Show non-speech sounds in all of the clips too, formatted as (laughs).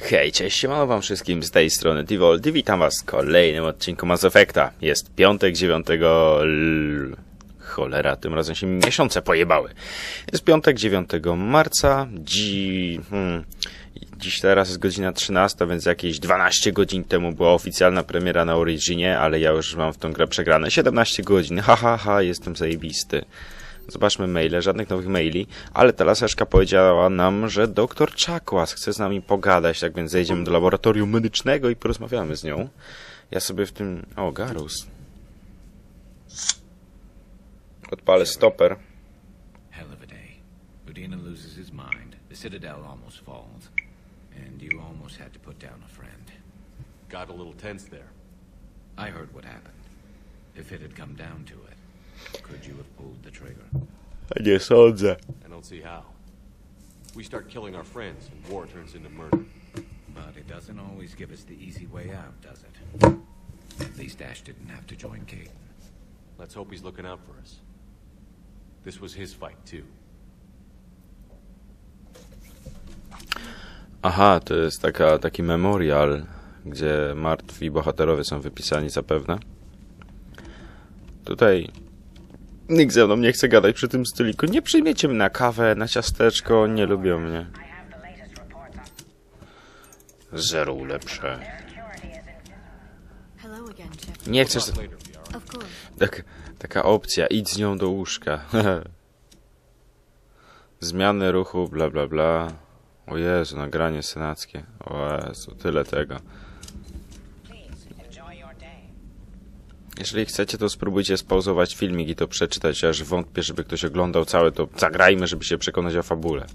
Hej, cześć, siemano wam wszystkim z tej strony Divoldi, witam was w kolejnym odcinku Mass Effecta. Jest piątek 9... L... Cholera, tym razem się mi miesiące pojebały. Jest piątek 9 marca, dzi... Hmm. Dziś teraz jest godzina 13, więc jakieś 12 godzin temu była oficjalna premiera na Originie, ale ja już mam w tą grę przegrane 17 godzin. Ha, ha, ha, jestem zajebisty. Zobaczmy maile, żadnych nowych maili, ale ta laseczka powiedziała nam, że doktor Czakłas chce z nami pogadać, tak więc zejdziemy do laboratorium medycznego i porozmawiamy z nią. Ja sobie w tym... O, Garus. Odpalę stoper. Hell of a day. Udina loses his mind, the Citadel almost falls, and you almost had to put down a friend. Got a little tense there. I heard what happened. If it had come down to it, could you have pulled the trigger? Nie sądzę. I don't see how. We start killing our friends, and war turns into murder. But it doesn't always give us the easy way out, does it? At least Ash didn't have to join Kate. Let's hope he's looking out for us. This was his fight, too. Aha, to jest taka, taki memorial, gdzie martwi bohaterowie są wypisani zapewne. Tutaj nikt ze mną nie chce gadać przy tym styliku. Nie przyjmiecie mnie na kawę, na ciasteczko, nie lubią mnie. Zero Chip. Nie chcesz... Tak, taka opcja, idź z nią do łóżka. (laughs) Zmiany ruchu, bla bla bla. O Jezu, nagranie senackie. O Jezu, tyle tego. Please enjoy your day. Jeżeli chcecie, to spróbujcie spauzować filmik i to przeczytać, aż wątpię, żeby ktoś oglądał całe, to zagrajmy, żeby się przekonać o fabule.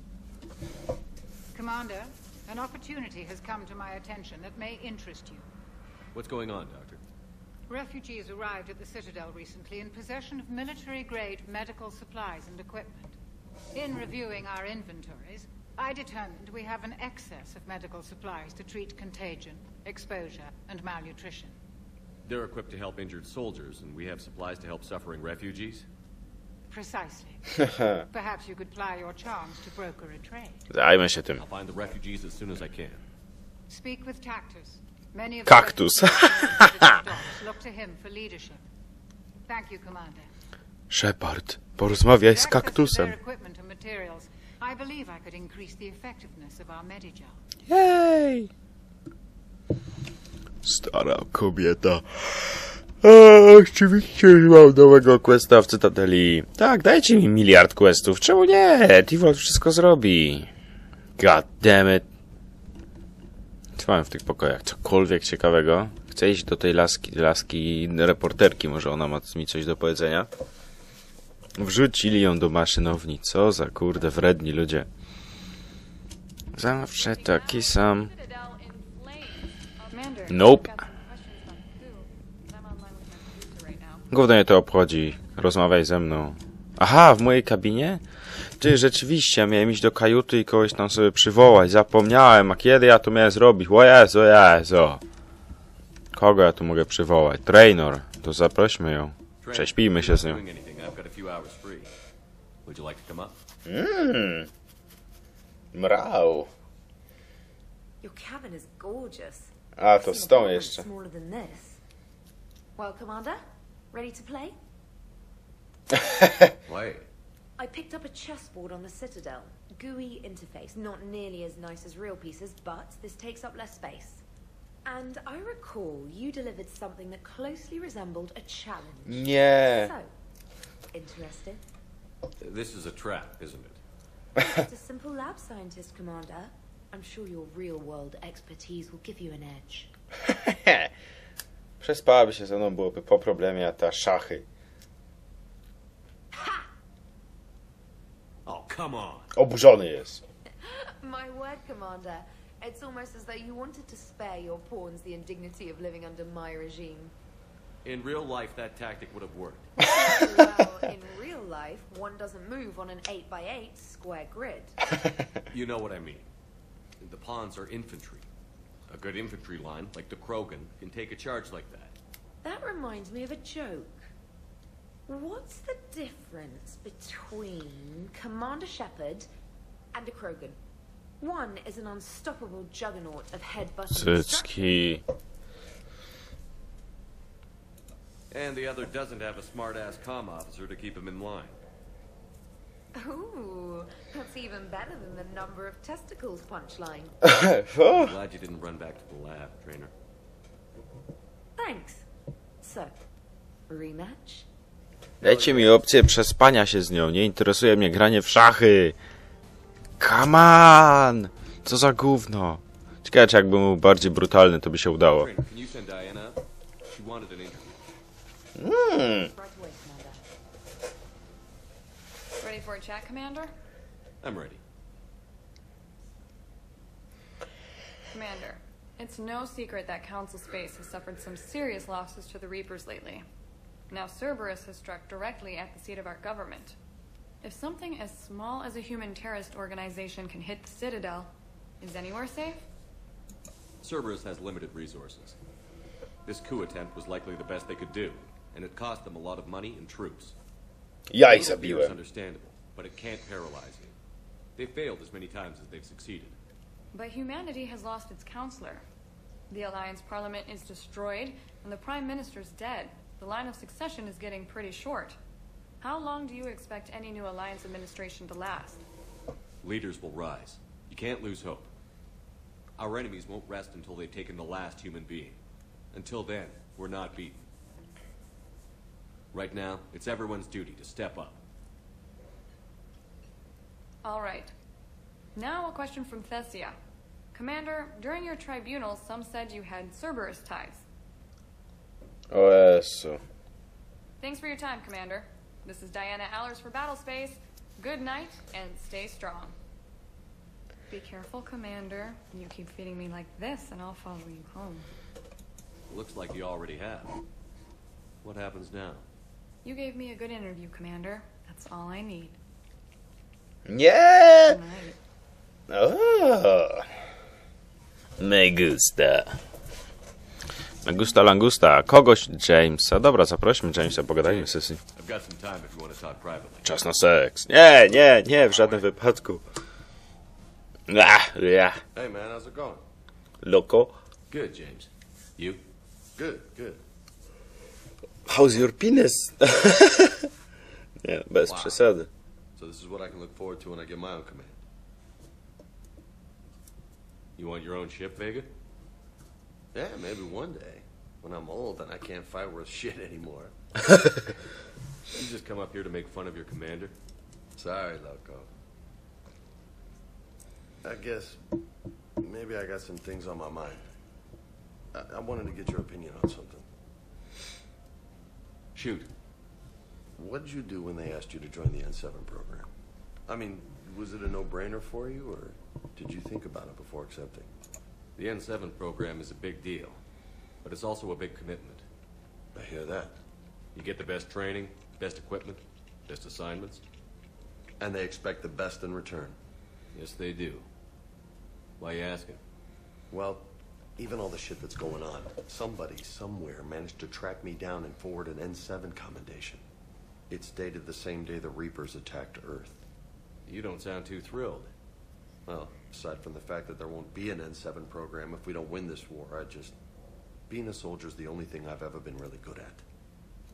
Commander, an opportunity has come to my attention that may interest you. What's going on, Doctor? Refugees arrived at the Citadel recently in possession of military grade medical supplies and equipment. In reviewing our inventories, I determined we have an excess of medical supplies to treat contagion, exposure, and malnutrition. They're equipped to help injured soldiers, and we have supplies to help suffering refugees? Precisely. (laughs) Perhaps you could ply your charms to broker a trade. Zajmę się tym. I'll find the refugees as soon as I can. Speak with Tactus. Many of Cactus. the (laughs) look to him for leadership. Thank you, Commander. Shepard, porozmawiaj z With kaktusem. their equipment and materials, I believe I could increase the effectiveness of our Medigel. Jej! Stara kobieta. A, oczywiście mam nowego questa w Cytadeli. Tak, dajcie mi miliard questów. Czemu nie? Tivolt wszystko zrobi. God damn it. Mam w tych pokojach? Cokolwiek ciekawego? Chcę iść do tej laski, laski reporterki. Może ona ma mi coś do powiedzenia. Wrzucili ją do maszynowni. Co za kurde wredni ludzie. Zawsze taki sam. Nope. Gówno mnie to obchodzi. Rozmawiaj ze mną. Aha, w mojej kabinie? Ty, rzeczywiście, miałem iść do kajuty i kogoś tam sobie przywołać. Zapomniałem, a kiedy ja to miałem zrobić? O Jezu, Jezu. Kogo ja tu mogę przywołać? Trainor. To zaprośmy ją. Prześpijmy się z nią. Mmm. Mrał. Your cabin is gorgeous. A, to I've seen z tą jeszcze. Than this. Well, Commander, ready to play? (laughs) Play. I picked up a chessboard on the Citadel. GUI interface, not nearly as nice as real pieces, but this takes up less space. And I recall you delivered something that closely resembled a challenge. Yeah. So, interested? This is a trap, isn't it? Just a simple lab scientist, Commander. I'm sure your real-world expertise will give you an edge. (laughs) Przespałaby się ze mną, byłoby po problemie, a ta szachy. Oh, come on. Oburzony jest. (laughs) My word, Commander. It's almost as though you wanted to spare your pawns the indignity of living under my regime. In real life, that tactic would have worked. well, in real life, one doesn't move on an 8x8 square grid. You know what I mean. The pawns are infantry. A good infantry line, like the Krogan, can take a charge like that. That reminds me of a joke. What's the difference between Commander Shepard and a Krogan? One is an unstoppable juggernaut of head-butting it's key. And the other doesn't have a smart-ass comm officer to keep him in line. Ooh, that's even better than the number of testicles punchline. (laughs) O, Glad you didn't run back to the lab, trainer. Thanks. So, rematch? Dajcie mi opcję przespania się z nią. Nie interesuje mnie granie w szachy. Come on! Co za gówno. Ciekawe, czy jakbym był bardziej brutalny, to by się udało. Trainer, Ready for a chat, Commander? I'm ready. Commander, it's no secret that Council Space has suffered some serious losses to the Reapers lately. Now, Cerberus has struck directly at the seat of our government. If something as small as a human terrorist organization can hit the Citadel, is anywhere safe? Cerberus has limited resources. This coup attempt was likely the best they could do, and it cost them a lot of money and troops. Ja A little fear is understandable, but it can't paralyze you. They failed as many times as they've succeeded. But humanity has lost its counselor. The Alliance Parliament is destroyed, and the Prime Minister's dead. The line of succession is getting pretty short. How long do you expect any new Alliance administration to last? Leaders will rise. You can't lose hope. Our enemies won't rest until they've taken the last human being. Until then, we're not beaten. Right now, it's everyone's duty to step up. All right. Now a question from Thessia. Commander, during your tribunal, some said you had Cerberus ties. Oh, o Jezu. Thanks for your time, Commander. This is Diana Allers for Battlespace. Good night, and stay strong. Be careful, Commander. You keep feeding me like this, and I'll follow you home. Looks like you already have. What happens now? You gave me a good interview, Commander. That's all I need. Nie! Good night. O. Me gusta. Me gusta langusta. Kogoś Jamesa. Dobra, zaprośmy Jamesa, pogadajmy sesji. I've got some time if you want to talk privately. Czas na seks. Nie, nie, nie, w żadnym wypadku. Ah, ja. Hey man, how's it going? Loko. Good, James. You? Good, good. How's your penis? (laughs) nie, bez Wow. przesady. So this is what I can look forward to when I get my own command. You want your own ship, Vega? Yeah, maybe one day. When I'm old and I can't fight worth (laughs) shit anymore. (laughs) You just come up here to make fun of your commander? Sorry, loco. I guess maybe I got some things on my mind. I, I wanted to get your opinion on something. Shoot. What did you do when they asked you to join the N7 program? I mean, was it a no-brainer for you, or did you think about it before accepting? The N7 program is a big deal, but it's also a big commitment. I hear that. You get the best training, best equipment, best assignments. And they expect the best in return. Yes, they do. Why are you asking? Well, even all the shit that's going on, somebody somewhere managed to track me down and forward an N7 commendation. It's dated the same day the Reapers attacked Earth. You don't sound too thrilled. Well, aside from the fact that there won't be an N7 program if we don't win this war, I just. Being a soldier's the only thing I've ever been really good at.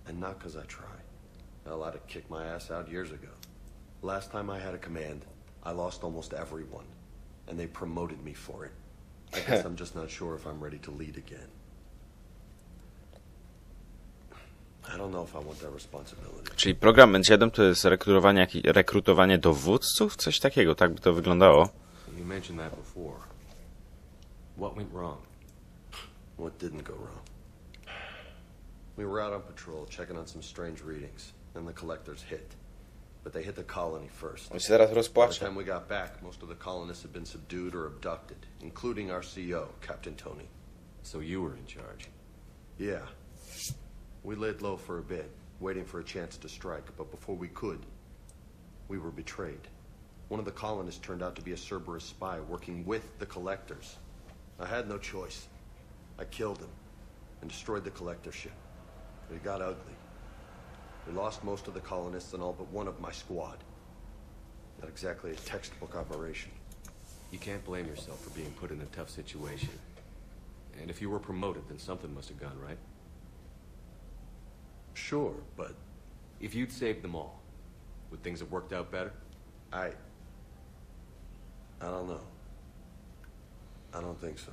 And not because I try. Hell, I'd have kicked my ass out years ago. Last time I had a command, I lost almost everyone. And they promoted me for it. I guess I'm just not sure if I'm ready to lead again. I don't know if I want that responsibility. Czyli program N7 to jest rekrutowanie, rekrutowanie dowódców? Coś takiego, tak by to wyglądało. You mentioned that before. What went wrong? What didn't go wrong? We were out on patrol, checking on some strange readings, and the collectors hit. But they hit the colony first. On się teraz By the rozpłacze. time we got back, most of the colonists had been subdued or abducted, including our CEO, Captain Tony. So you were in charge. Yeah. We laid low for a bit, waiting for a chance to strike, but before we could, we were betrayed. One of the colonists turned out to be a Cerberus spy working with the collectors. I had no choice. I killed him and destroyed the collector ship. It got ugly. We lost most of the colonists and all but one of my squad. Not exactly a textbook operation. You can't blame yourself for being put in a tough situation. And if you were promoted, then something must have gone right. Sure, but If you'd saved them all, would things have worked out better? I. I don't know. I don't think so.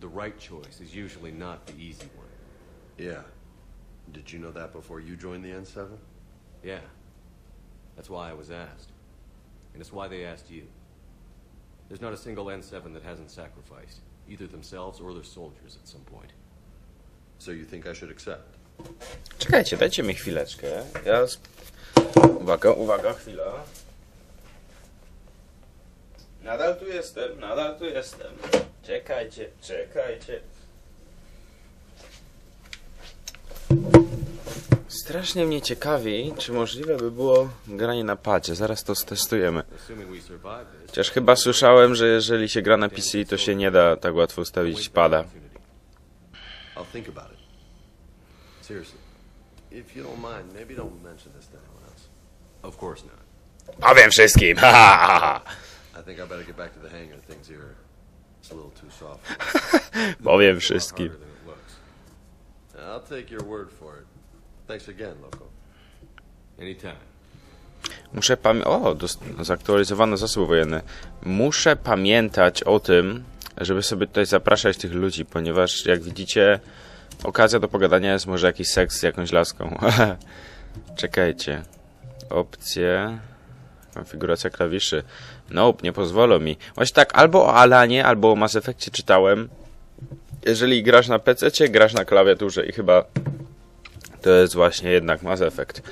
The right choice is usually not the easy one. Yeah. Did you know that before you joined the N7? Yeah. That's why I was asked. And it's why they asked you. There's not a single N7 that hasn't sacrificed, either themselves or their soldiers at some point. So you think I should accept? Czekajcie, dajcie mi chwileczkę. Ja... Sp... Uwaga, uwaga, chwila. Nadal tu jestem, nadal tu jestem. Czekajcie, czekajcie. Strasznie mnie ciekawi, czy możliwe by było granie na padzie. Zaraz to stestujemy. Chociaż chyba słyszałem, że jeżeli się gra na PC, to się nie da tak łatwo ustawić pada. Powiem wszystkim! ha, ha, ha. (laughs) Powiem wszystkim. harder than it looks. I'll take your word for it. Thanks again, Loco. Anytime. Muszę pamiętać. O, zaktualizowano zasoby wojenne. Muszę pamiętać o tym, żeby sobie tutaj zapraszać tych ludzi, ponieważ jak widzicie, okazja do pogadania jest może jakiś seks z jakąś laską. (laughs) Czekajcie. Opcje. Konfiguracja klawiszy. Nope, nie pozwolą mi. Właśnie tak, albo o Alanie, albo o Mass Effectie czytałem. Jeżeli grasz na PC, grasz na klawiaturze i chyba to jest właśnie jednak Mass Effect.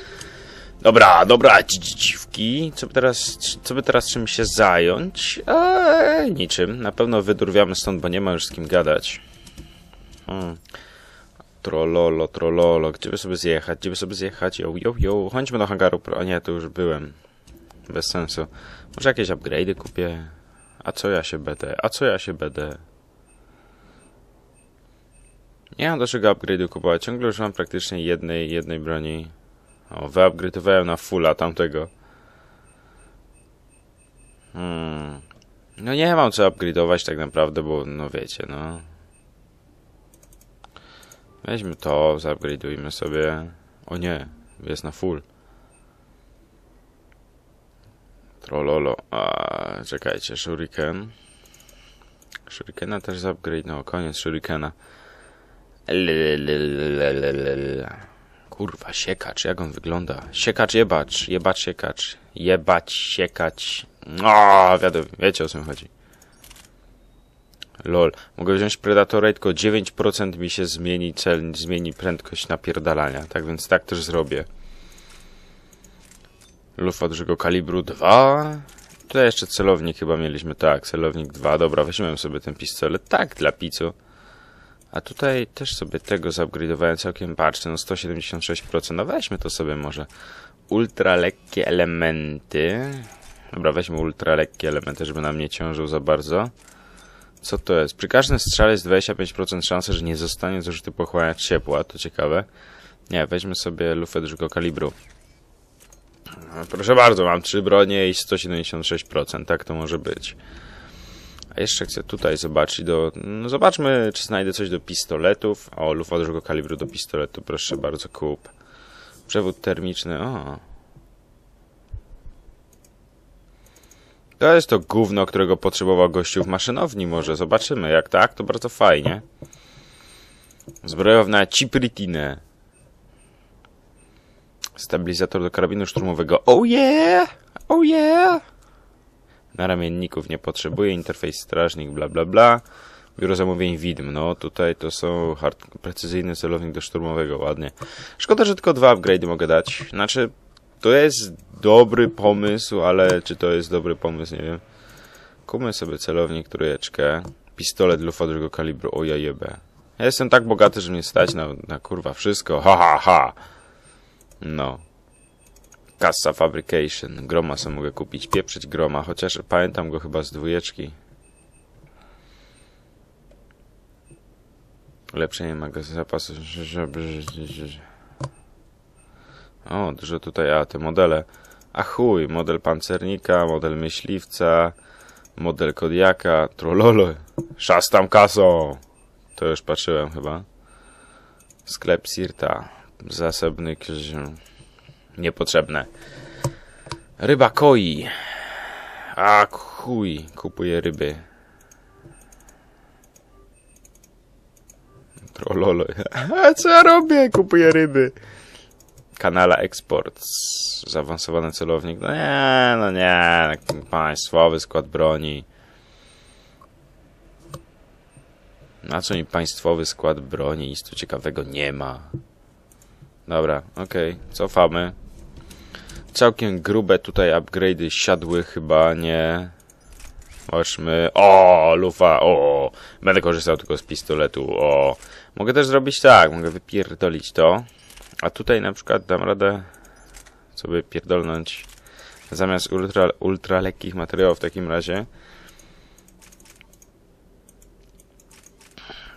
Dobra, dobra, dzi- dzi- dziwki. Co by teraz, co by teraz czym się zająć? Eee, niczym. Na pewno wydurwiamy stąd, bo nie ma już z kim gadać. Hmm. Trollolo, trollolo. Gdzie by sobie zjechać? Gdzie by sobie zjechać? Yo, yo, yo. Chodźmy do hangaru. O nie, tu już byłem. Bez sensu. Może jakieś upgrade'y kupię? A co ja się będę? A co ja się będę? Nie mam do czego upgrade'u kupować. Ciągle używam praktycznie jednej, jednej broni. O, wyupgrade'owałem na fulla tamtego. Hmm. No nie mam co upgrade'ować tak naprawdę, bo no wiecie, no. Weźmy to, zupgrade'ujmy sobie. O nie, jest na full. Trollolo. A, czekajcie, shuriken. Shurikena też zupgrade, no koniec shurikena. Kurwa, siekacz, jak on wygląda? Siekacz, jebacz, jebacz, siekacz. Jebać, siekać. O, wiadomo, wiecie o co mi chodzi. Lol. Mogę wziąć Predatora, tylko 9% mi się zmieni cel, zmieni prędkość napierdalania. Tak więc tak też zrobię. Lufa dużego kalibru 2. Tutaj jeszcze celownik chyba mieliśmy. Tak, celownik 2. Dobra, weźmiemy sobie ten pistolet. Tak, dla picu. A tutaj też sobie tego zupgrade'owałem całkiem, patrzcie, no 176%, no weźmy to sobie może. Ultra lekkie elementy. Dobra, weźmy ultra lekkie elementy, żeby nam nie ciążył za bardzo. Co to jest? Przy każdym strzale jest 25% szansy, że nie zostanie zużyty pochłaniacz ciepła, to ciekawe. Nie, weźmy sobie lufę dużego kalibru. No, Proszę bardzo, mam 3 bronie i 176%, tak to może być. A jeszcze chcę tutaj zobaczyć do... No zobaczmy, czy znajdę coś do pistoletów. O, lufa dużego kalibru do pistoletu, proszę bardzo, kup. Przewód termiczny, o. To jest to gówno, którego potrzebował gościu w maszynowni może. Zobaczymy, jak tak, to bardzo fajnie. Zbrojowna Cipritinę. Stabilizator do karabinu szturmowego. Oh yeah! Oh yeah! Na ramienników nie potrzebuje, interfejs strażnik, bla bla bla. Biuro zamówień widm, no tutaj to są hard, precyzyjny celownik do szturmowego, ładnie. Szkoda, że tylko dwa upgrade'y mogę dać. Znaczy, to jest dobry pomysł, ale czy to jest dobry pomysł, nie wiem. Kupmy sobie celownik, trójeczkę, pistolet lufa drugiego kalibru, o ja jebę. Ja jestem tak bogaty, że mnie stać na, na kurwa wszystko, ha ha ha. No. Kassa Fabrication. Groma sobie mogę kupić. Pieprzyć Groma, chociaż pamiętam go chyba z dwójeczki. Ulepszenie magazynu zapasu. O, dużo tutaj, a te modele. A chuj, model pancernika, model myśliwca, Model Kodiaka, trollolo, szastam kasą. To już patrzyłem chyba. Sklep Sirta, zasobny książ- niepotrzebne. Ryba koi. A chuj, kupuję ryby. Trollolo. (laughs) A co ja robię? Kupuję ryby. Kanala Export. Zaawansowany celownik. No nie, no nie. Państwowy skład broni. Na co mi państwowy skład broni? Nic tu ciekawego nie ma. Dobra, okej. Cofamy. Całkiem grube tutaj upgrade'y siadły chyba, nie? Zobaczmy. O, lufa, o. Będę korzystał tylko z pistoletu, o. Mogę też zrobić tak, mogę wypierdolić to. A tutaj na przykład dam radę sobie pierdolnąć zamiast ultra, ultra lekkich materiałów w takim razie.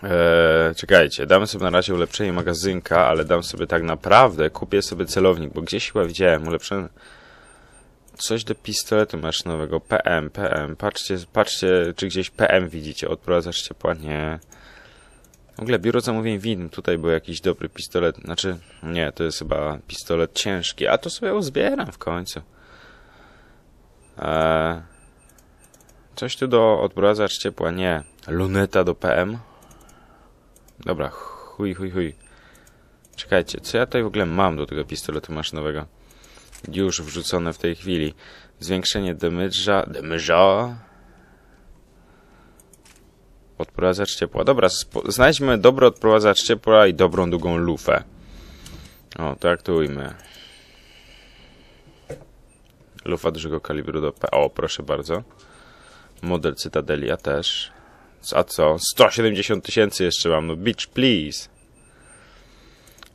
Eee, czekajcie, damy sobie na razie ulepszenie magazynka, ale dam sobie tak naprawdę, kupię sobie celownik, bo gdzieś chyba widziałem ulepszony coś do pistoletu maszynowego, PM, PM, patrzcie, patrzcie, czy gdzieś PM widzicie, odprowadzacz ciepła, nie. W ogóle biuro zamówień widm, tutaj był jakiś dobry pistolet, znaczy, nie, to jest chyba pistolet ciężki, a to sobie uzbieram w końcu. Eee, coś tu do odprowadzacz ciepła, nie. Luneta do PM. Dobra, chuj, chuj, chuj. Czekajcie, co ja tutaj w ogóle mam do tego pistoletu maszynowego? Już wrzucone w tej chwili. Zwiększenie damage'a, damage'a. Odprowadzacz ciepła. Dobra, znajdźmy dobry odprowadzacz ciepła i dobrą długą lufę. O, traktujmy. Lufa dużego kalibru do P. O, proszę bardzo. Model Cytadelia też. A co? 170 tysięcy jeszcze mam. No bitch, please.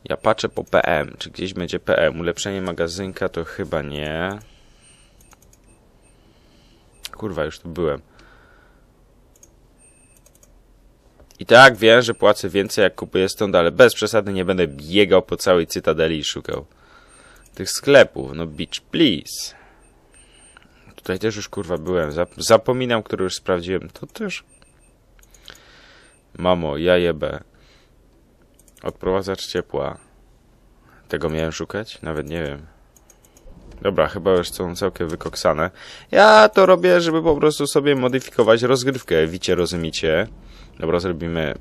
Ja patrzę po PM. Czy gdzieś będzie PM? Ulepszenie magazynka to chyba nie. Kurwa, już tu byłem. I tak wiem, że płacę więcej jak kupuję stąd, ale bez przesady nie będę biegał po całej Cytadeli i szukał tych sklepów. No bitch, please. Tutaj też już kurwa byłem. Zap- zapominam, który już sprawdziłem. To też. Mamo, ja jebę. Odprowadzacz ciepła. Tego miałem szukać? Nawet nie wiem. Dobra, chyba już są całkiem wykoksane. Ja to robię, żeby po prostu sobie modyfikować rozgrywkę. Wicie, rozumicie? Dobra, zrobimy...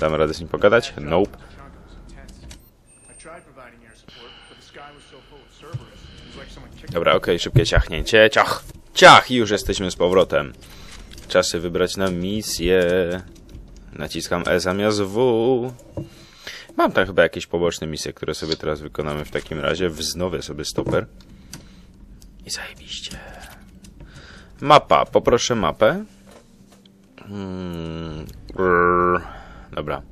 Damy radę z nim pogadać? Nope. Dobra, okej, szybkie ciachnięcie. Ciach! Ciach! I już jesteśmy z powrotem. Czas się wybrać na misję. Naciskam E zamiast W. Mam tam chyba jakieś poboczne misje, które sobie teraz wykonamy w takim razie. Wznowię sobie stoper. I zajebiście. Mapa. Poproszę mapę. Hmm. Dobra.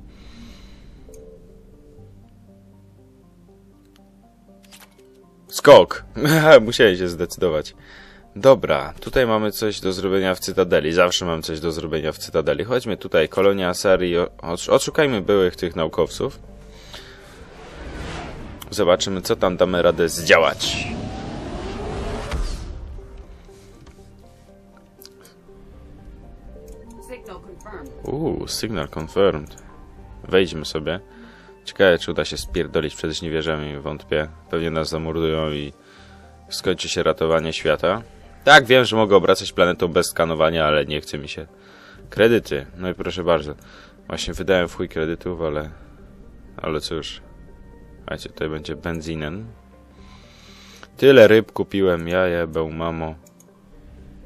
Skok. (laughs) Musiałem się zdecydować. Dobra, tutaj mamy coś do zrobienia w Cytadeli. Zawsze mam coś do zrobienia w Cytadeli. Chodźmy tutaj, kolonia. Odsz- Odszukajmy byłych tych naukowców. Zobaczymy, co tam damy radę zdziałać. Uuu, signal confirmed. Wejdźmy sobie. Ciekawe, czy uda się spierdolić przed śniewierzami, wątpię. Pewnie nas zamordują i skończy się ratowanie świata. Tak, wiem, że mogę obracać planetą bez skanowania, ale nie chce mi się. Kredyty. No i proszę bardzo. Właśnie wydałem w chuj kredytów, ale... Ale cóż. Słuchajcie, tutaj będzie benzinen. Tyle ryb kupiłem, ja jebę, mamo.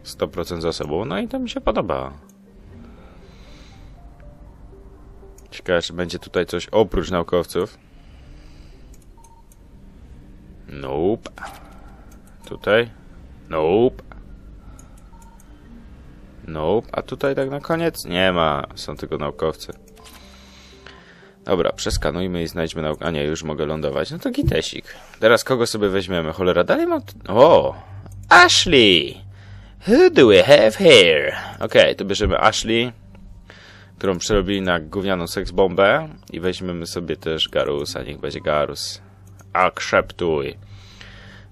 100% zasobów. No i to mi się podoba. Ciekawe, czy będzie tutaj coś oprócz naukowców. Nope. Tutaj? Nope. Nope. A tutaj tak na koniec? Nie ma. Są tylko naukowcy. Dobra, przeskanujmy i znajdźmy nauk... A nie, już mogę lądować. No to gitesik. Teraz kogo sobie weźmiemy? Cholera, dalej mam... O! Ashley! Who do we have here? Okej, to bierzemy Ashley którą przerobili na gównianą seksbombę i weźmiemy sobie też Garusa, niech będzie Garus. Akceptuj.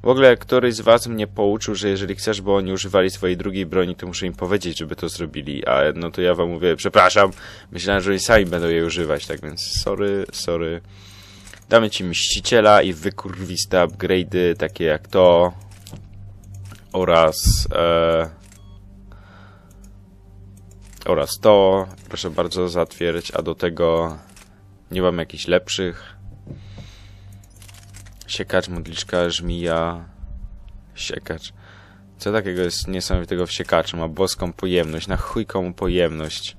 W ogóle któryś z was mnie pouczył, że jeżeli chcesz, bo oni używali swojej drugiej broni, to muszę im powiedzieć, żeby to zrobili. A no to ja wam mówię, przepraszam, myślałem, że oni sami będą jej używać, tak więc sorry, sorry. Damy ci mściciela i wykurwiste upgrade'y, takie jak to oraz e, oraz to, proszę bardzo zatwierdzić, a do tego nie mam jakichś lepszych. Siekacz, modliczka, żmija, siekacz. Co takiego jest niesamowitego w siekaczu? Ma boską pojemność, na chuj komu pojemność.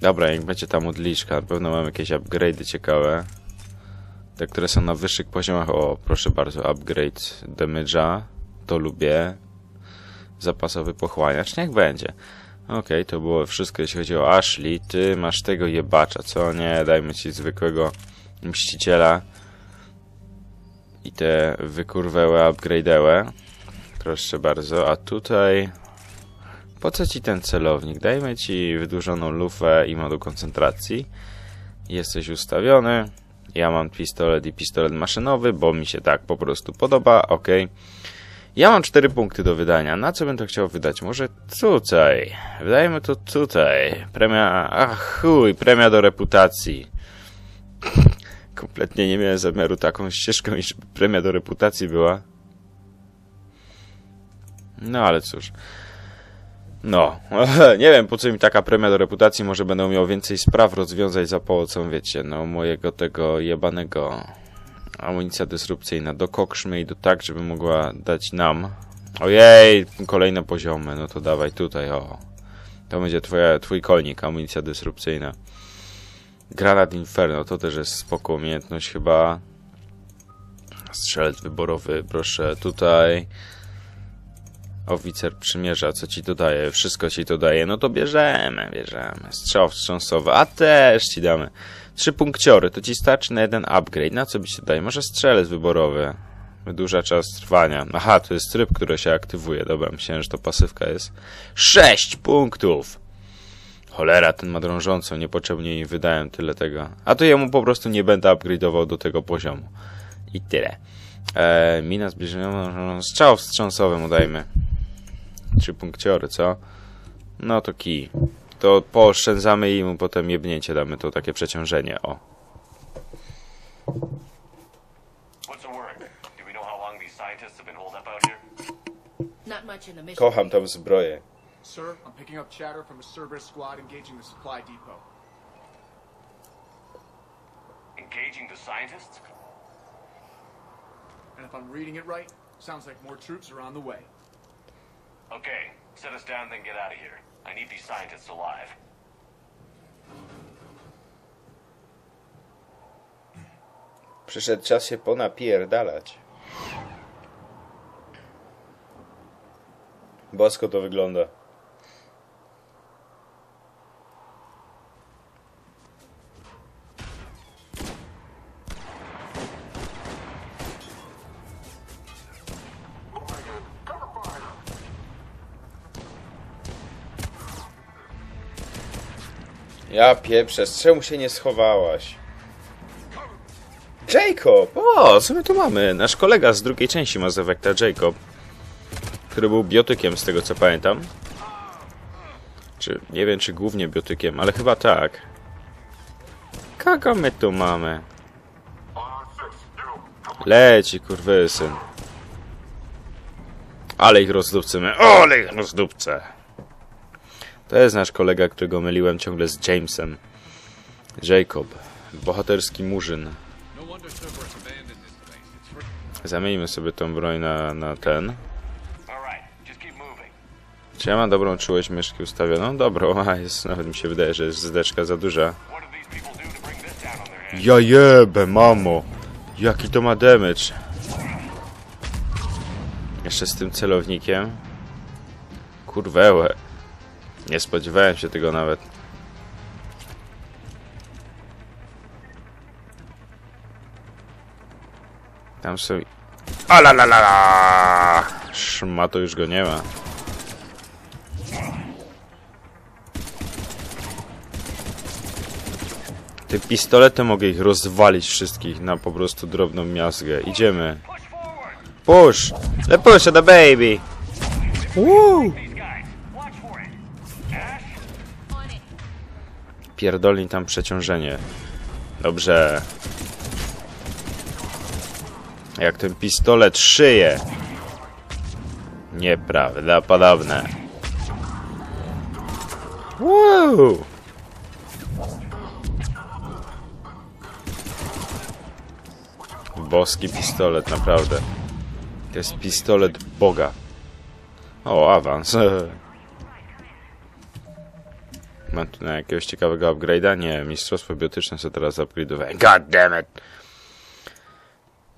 Dobra, jak będzie ta modliczka, na pewno mam jakieś upgrade'y ciekawe. Te, które są na wyższych poziomach. O, proszę bardzo, upgrade damage'a. To lubię. Zapasowy pochłaniacz, niech będzie. Okej, to było wszystko, jeśli chodzi o Ashley. Ty masz tego jebacza, co? Nie, dajmy ci zwykłego mściciela. I te wykurwełe, upgrade'ełe. Proszę bardzo. A tutaj... Po co ci ten celownik? Dajmy ci wydłużoną lufę i moduł koncentracji. Jesteś ustawiony. Ja mam pistolet i pistolet maszynowy, bo mi się tak po prostu podoba. Ok. Ja mam cztery punkty do wydania. Na co bym to chciał wydać? Może tutaj. Wydajmy to tutaj. Premia... Ach chuj, premia do reputacji. Kompletnie nie miałem zamiaru taką ścieżką, iż premia do reputacji była. No ale cóż. No, (laughs) nie wiem po co mi taka premia do reputacji, może będę miał więcej spraw rozwiązać za pomocą, wiecie, no mojego tego jebanego amunicja dysrupcyjna. Dokokrzmy i do tak, żeby mogła dać nam. Ojej, kolejne poziomy, no to dawaj tutaj, o. To będzie twoja, twój kolnik, amunicja dysrupcyjna. Granat Inferno, to też jest spoko umiejętność chyba. Strzelec wyborowy, proszę, tutaj. Oficer przymierza, co ci to daje? Wszystko ci to daje, no to bierzemy, bierzemy. Strzał wstrząsowy, a też ci damy. Trzy punkciory, to ci starczy na jeden upgrade. Na co by się daje? Może strzelec wyborowy. Wydłuża czas trwania. Aha, to jest tryb, który się aktywuje. Dobra, myślałem, że to pasywka jest. Sześć punktów! Cholera, ten ma drążącą, niepotrzebnie jej wydałem tyle tego. A to jemu po prostu nie będę upgrade'ował do tego poziomu. I tyle. Eee, mina zbliżona, strzał wstrząsowy mu dajmy. Trzy punkciory, co? No to kij. To pooszczędzamy i mu potem jebnięcie damy, to takie przeciążenie, o. Kocham tą zbroję. Sir, I'm picking up chatter from a Cerberus squad engaging the supply depot. Engaging the scientists? And if I'm reading it right, sounds like more troops are on the way. Okay, set us down, then get out of here. I need these scientists alive. Przyszedł czas się ponapierdalać. Bosko to wygląda. Ja pieprzę, czemu się nie schowałaś? Jacob! O, co my tu mamy? Nasz kolega z drugiej części Mass Effecta, Jacob. Który był biotykiem, z tego co pamiętam. Czy, nie wiem, czy głównie biotykiem, ale chyba tak. Kogo my tu mamy? Leci, kurwysyn. Ale ich rozdupcymy. O, ale ich rozdupcę. To jest nasz kolega, którego myliłem ciągle z Jamesem. Jacob. Bohaterski murzyn. Zamienimy sobie tą broń na, na ten. Czy ja mam dobrą czułość myszki ustawioną? Dobrą, a jest, nawet mi się wydaje, że jest zdeczka za duża. Ja jebę, mamo! Jaki to ma damage? Jeszcze z tym celownikiem. Kurwełe. Nie spodziewałem się tego nawet. Tam są... A la! Szmato już go nie ma. Tym pistoletem mogę ich rozwalić wszystkich na po prostu drobną miazgę. Idziemy. Push forward! Push! The baby! Woo! Pierdolni tam przeciążenie. Dobrze. Jak ten pistolet szyje. Nieprawdopodobne. Woo! Boski pistolet, naprawdę. To jest pistolet Boga. O, awans. (laughs) Tu na jakiegoś ciekawego upgrade'a? Nie, mistrzostwo biotyczne sobie teraz upgrade'owałem. God damn it!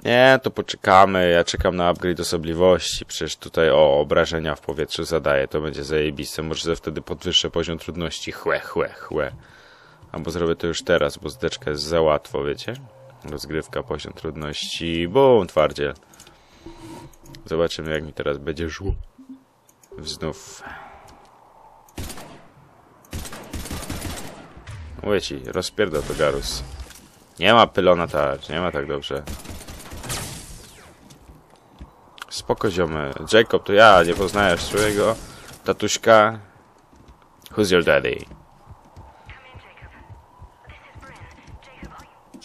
Nie, to poczekamy. Ja czekam na upgrade osobliwości. Przecież tutaj o obrażenia w powietrzu zadaję. To będzie zajebiste. Może sobie wtedy podwyższę poziom trudności. Chłe, chłe, chłe. Albo zrobię to już teraz, bo zdeczka jest za łatwo, wiecie? Rozgrywka, poziom trudności. Bum, twardziel. Zobaczymy, jak mi teraz będzie szło. Znów. Mówię ci, rozpierdol to Garus. Nie ma pylona tarcz, nie ma tak dobrze. Spoko ziomy. Jacob, to ja, nie poznajesz swojego tatuśka? Who's your daddy?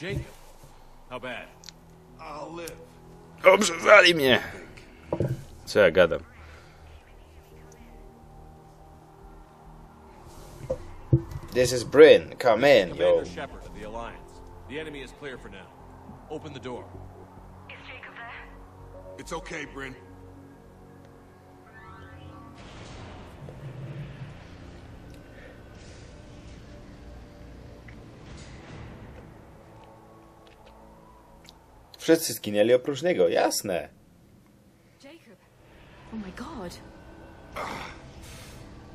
Jacob, how bad? Dobrze, zali mnie! Co ja gadam? This is Bryn, come in, Commander Shepard of the Alliance. The enemy is clear for now. Open the door. Is Jacob there? It's okay, Bryn. Wszyscy zginęli oprócz niego, jasne. Jacob. Oh my god. Ah,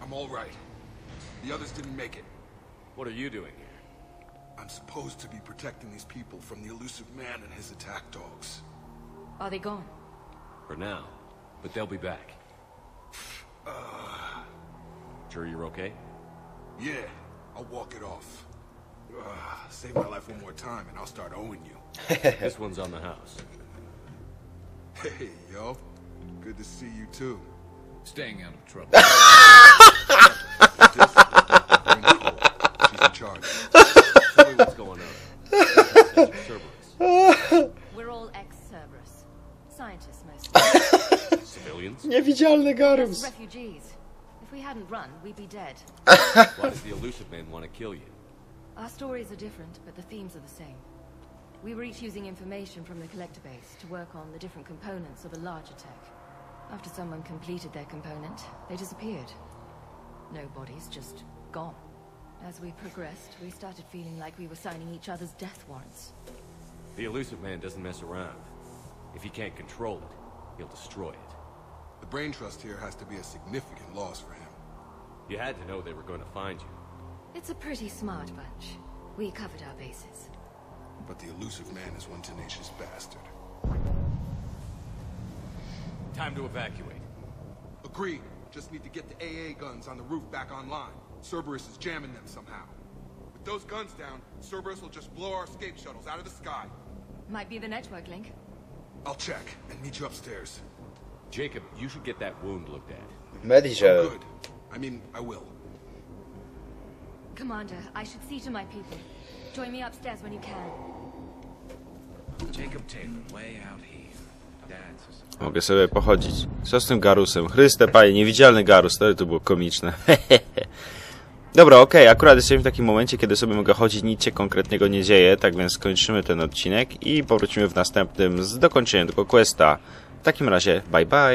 I'm all right. The others didn't make it. What are you doing here? I'm supposed to be protecting these people from the elusive man and his attack dogs. Are they gone? For now. But they'll be back. (sighs) Sure you're okay? Yeah, I'll walk it off. Uh, save my life one more time and I'll start owing you. (laughs) this one's on the house. Hey, yo. Good to see you too. Staying out of trouble. (laughs) (laughs) Bryn Cole. She's in charge. Tell me what's going on. Cerberus. (laughs) We're all ex-Cerberus. Scientists mostly. (laughs) Civilians? Niewidzialny Just refugees. If we hadn't run, we'd be dead. (laughs) Why does the elusive man want to kill you? Our stories are different, but the themes are the same. We were each using information from the collector base to work on the different components of a larger tech. After someone completed their component, they disappeared. No bodies, just gone. As we progressed, we started feeling like we were signing each other's death warrants. The elusive man doesn't mess around. If he can't control it, he'll destroy it. The brain trust here has to be a significant loss for him. You had to know they were going to find you. It's a pretty smart bunch. We covered our bases. But the elusive man is one tenacious bastard. Time to evacuate. Agreed. Just need to get the AA guns on the roof back online. Cerberus is jamming them somehow. With those guns down, Cerberus will just blow our escape shuttles out of the sky. Might be the network link. I'll check and meet you upstairs. Jacob, you should get that wound looked at. Medical. Oh, good. I mean, I will. Commander, I should see to my people. Join me upstairs when you can. Jacob Taylor, way out here. Dad's a Mogę sobie pochodzić. Co z tym Garusem? Chryste, panie, niewidzialny Garus. To, to było komiczne. (laughs) Dobra, okej, akurat jesteśmy w takim momencie, kiedy sobie mogę chodzić, nic się konkretnego nie dzieje, tak więc skończymy ten odcinek i powrócimy w następnym z dokończeniem tego questa. W takim razie, bye bye.